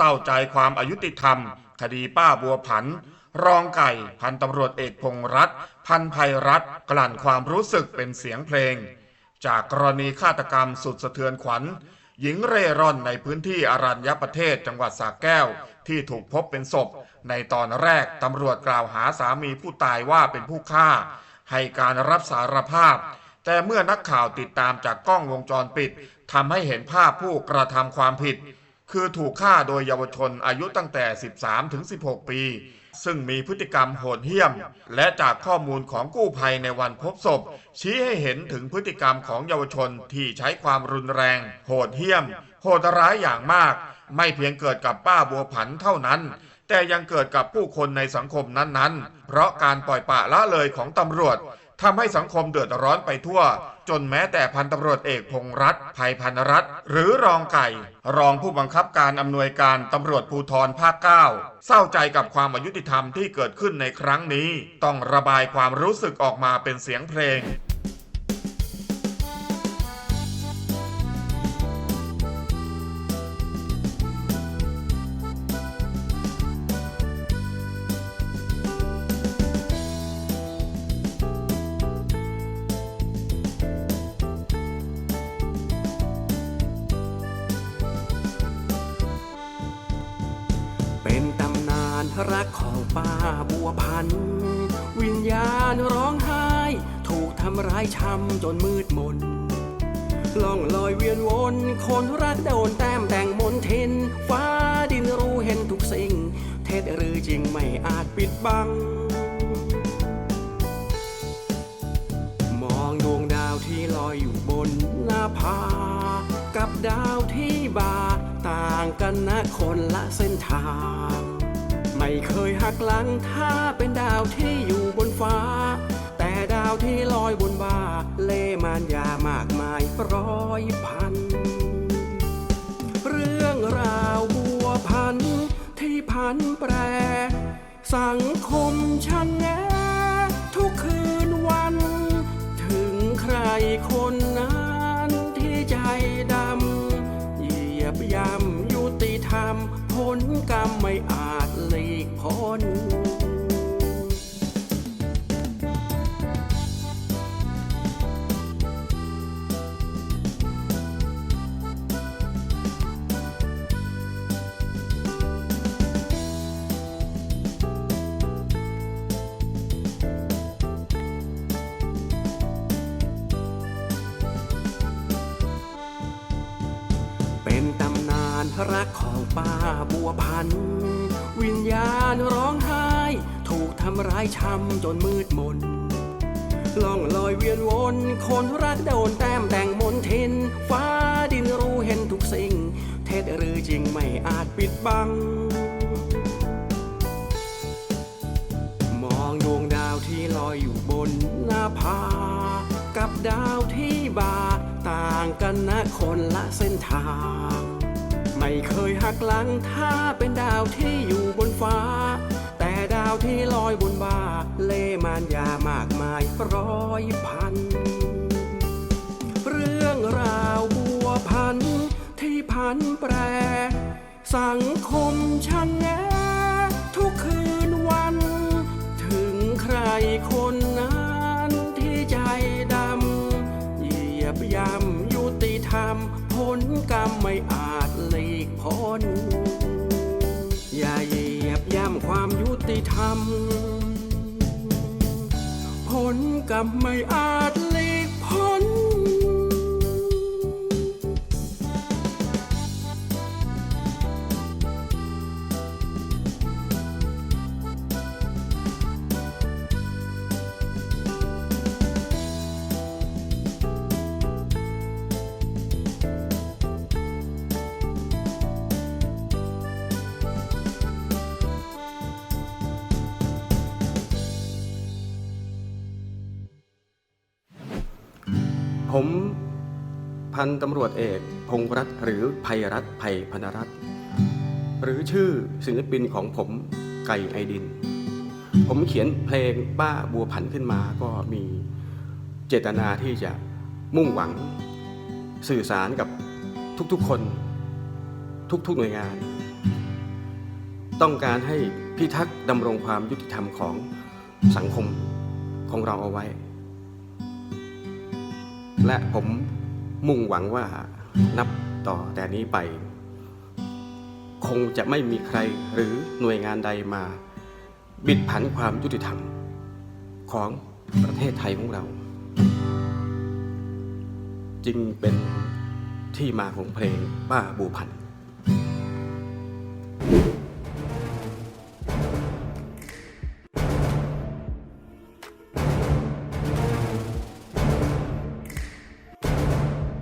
เศร้าใจความอายุติธรรม คดีป้าบัวผัน รองไก่พันตำรวจเอกพงษ์รัตน์พันภัยรัตน์กลั่นความรู้สึกเป็นเสียงเพลง จากกรณีฆาตกรรมสุดสะเทือนขวัญ หญิงเร่ร่อนในพื้นที่อรัญญประเทศจังหวัดสระแก้ว ที่ถูกพบเป็นศพ ในตอนแรกตำรวจกล่าวหาสามีผู้ตายว่าเป็นผู้ฆ่า ให้การรับสารภาพแต่เมื่อนักข่าวติดตามจากกล้องวงจรปิดทำให้เห็นภาพผู้กระทำความผิด คือถูกฆ่าโดยเยาวชนอายุตั้งแต่ 13 ถึง 16 ปี ซึ่งมีพฤติกรรมโหดเหี้ยม และจากข้อมูลของกู้ภัยในวันพบศพ ชี้ให้เห็นถึงพฤติกรรมของเยาวชนที่ใช้ความรุนแรง โหดเหี้ยม โหดร้ายอย่างมาก ไม่เพียงเกิดกับป้าบัวผันเท่านั้น แต่ยังเกิดกับผู้คนในสังคมนั้นๆ เพราะการปล่อยปละละเลยของตำรวจ ทำให้สังคมเดือดร้อนไปทั่ว จนแม้แต่พันตำรวจเอกพงษ์รัฐภัยพันรัฐ หรือรองไก่ รองผู้บังคับการอำนวยการตำรวจภูธรภาค 9 เศร้าใจกับความอายุติธรรมที่เกิดขึ้นในครั้งนี้ ต้องระบายความรู้สึกออกมาเป็นเสียงเพลง ป้าบัวพัน วิญญาณร้องไห้ ถูกทำร้ายช้ำจนมืดมนล่องลอยเวียนวน คนรักโดนแต้มแต่งมนเทน ฟ้าดินรู้เห็นทุกสิ่ง เท็จหรือจริงไม่อาจปิดบัง มองดวงดาวที่ลอยอยู่บนหน้าผากับดาวที่บา ต่างกันนะคนละเส้นทาง ไม่เคยหักหลังถ้าเป็นดาวที่อยู่บนฟ้า แต่ดาวที่ลอยบนบ่า เล่มานยามากมายร้อยพัน เรื่องราวบัวพันที่พันแปร สังคมชันแงทุกคืนวัน ถึงใครคนนั้นที่ใจดำเหยียบย่ำ รมผลกรรมไม่อาจหลีกพ้นเป็นตำนานรักของ ป้าบัวพัน วิญญาณร้องไห้ ถูกทำร้ายช้ำจนมืดมนล่องลอยเวียนวน คนรักโดนแต้มแต่งมนทิน ฟ้าดินรู้เห็นทุกสิ่ง เท็จหรือจริงไม่อาจปิดบัง มองดวงดาวที่ลอยอยู่บนหน้าผากับดาวที่บาต่างกันนะคนละเส้นทาง ไม่เคยหักหลังถ้าเป็นดาวที่อยู่บนฟ้า แต่ดาวที่ลอยบนบ่า เล่มานยามากมายร้อยพัน เรื่องราวบัวพันที่พันแปร สังคมชันแงทุกคืนวัน ถึงใครคนนั้นที่ใจดำเหยียบย่ำยุติธรรมผลกรรมไม่อาจ หลีกพ้นอย่าเหยียบย่ำความยุติธรรม ผลกรรมไม่อาจหลีกพ้น ผมพันตำรวจเอกพงษ์รัตหรือภัยรัตภัยพนรัตหรือชื่อศิลปินของผมไก่ไอดิน ผมเขียนเพลงป้าบัวผันขึ้นมาก็มีเจตนาที่จะมุ่งหวังสื่อสารกับทุกๆคน ทุกๆหน่วยงาน ต้องการให้พิทักษ์ดำรงความยุติธรรมของสังคมของเราเอาไว้ และผมมุ่งหวังว่านับต่อแต่นี้ไป คงจะไม่มีใครหรือหน่วยงานใดมา บิดผันความยุติธรรม ของประเทศไทยของเรา จึงเป็นที่มาของเพลงป้าบูพันธ์